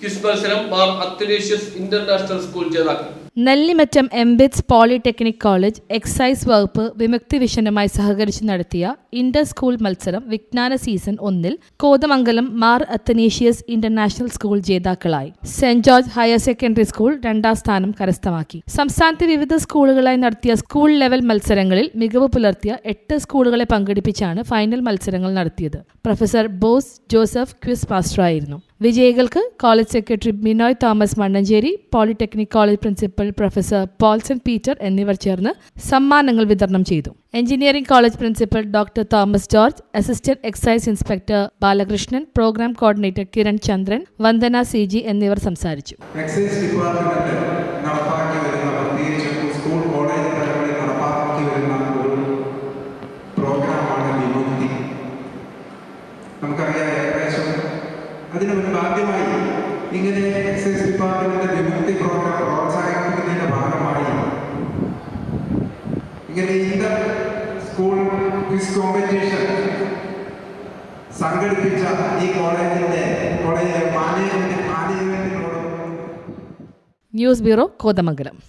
Quiz മത്സരം Mar Athanasius international school ജേതാക്കൾ. Nellimattom MBITS polytechnic college excise വകുപ്പ് വിമുക്തി വിഷനുമായി സഹകരിച്ച് നടത്തിയ ഇന്റർ സ്കൂൾ മത്സരം വിജ്ഞാന സീസൺ ഒന്നിൽ കോതമംഗലം മാർ അത്തനേഷ്യസ് ഇന്റർനാഷണൽ സ്കൂൾ ജേതാക്കളായി. Saint George higher secondary school രണ്ടാം സ്ഥാനം കരസ്ഥമാക്കി. സംസ്ഥാനത്തെ വിവിധ സ്കൂളുകളായി നടത്തിയ സ്കൂൾ ലെവൽ മത്സരങ്ങളിൽ മികവ് പുലർത്തിയ എട്ട് സ്കൂളുകളെ പങ്കെടുപ്പിച്ചാണ് ഫൈനൽ മത്സരങ്ങൾ നടത്തിയത്. പ്രൊഫസർ ബോസ് ജോസഫ് ക്വിസ് മാസ്റ്ററായിരുന്നു. വിജയികൾക്ക് college secretary Binoy Thomas Mannancherry polytechnic college principal professor Paulson Peter എന്നിവർ ചേർന്ന് സമ്മാനങ്ങൾ വിതരണം ചെയ്തു. Engineering college principal doctor Thomas George assistant excise inspector Balakrishnan program coordinator Kiran Chandran Vandana C G എന്നിവർ സംസാരിച്ചു. Excise school college ഒരു നമുക്കറിയാം അതിന് മുൻപ് ആദ്യമായി ഇങ്ങനെ എക്സൈസ് ഡിപ്പാർട്ട്മെന്റിന്റെ വിമുക്തി പ്രോഗ്രാം പ്രോത്സാഹിപ്പിക്കുന്നതിന്റെ ഭാഗമായി ഇങ്ങനെ ഇന്റർ സ്കൂൾ ക്വിസ് കോമ്പറ്റീഷൻ സംഘടിപ്പിച്ച ഈ കോളേജിന്റെ കോളേജിലെ മാനേജ്മെന്റ് മാനേജ്മെന്റിനോടും ന്യൂസ് ബ്യൂറോ കോതമംഗലം.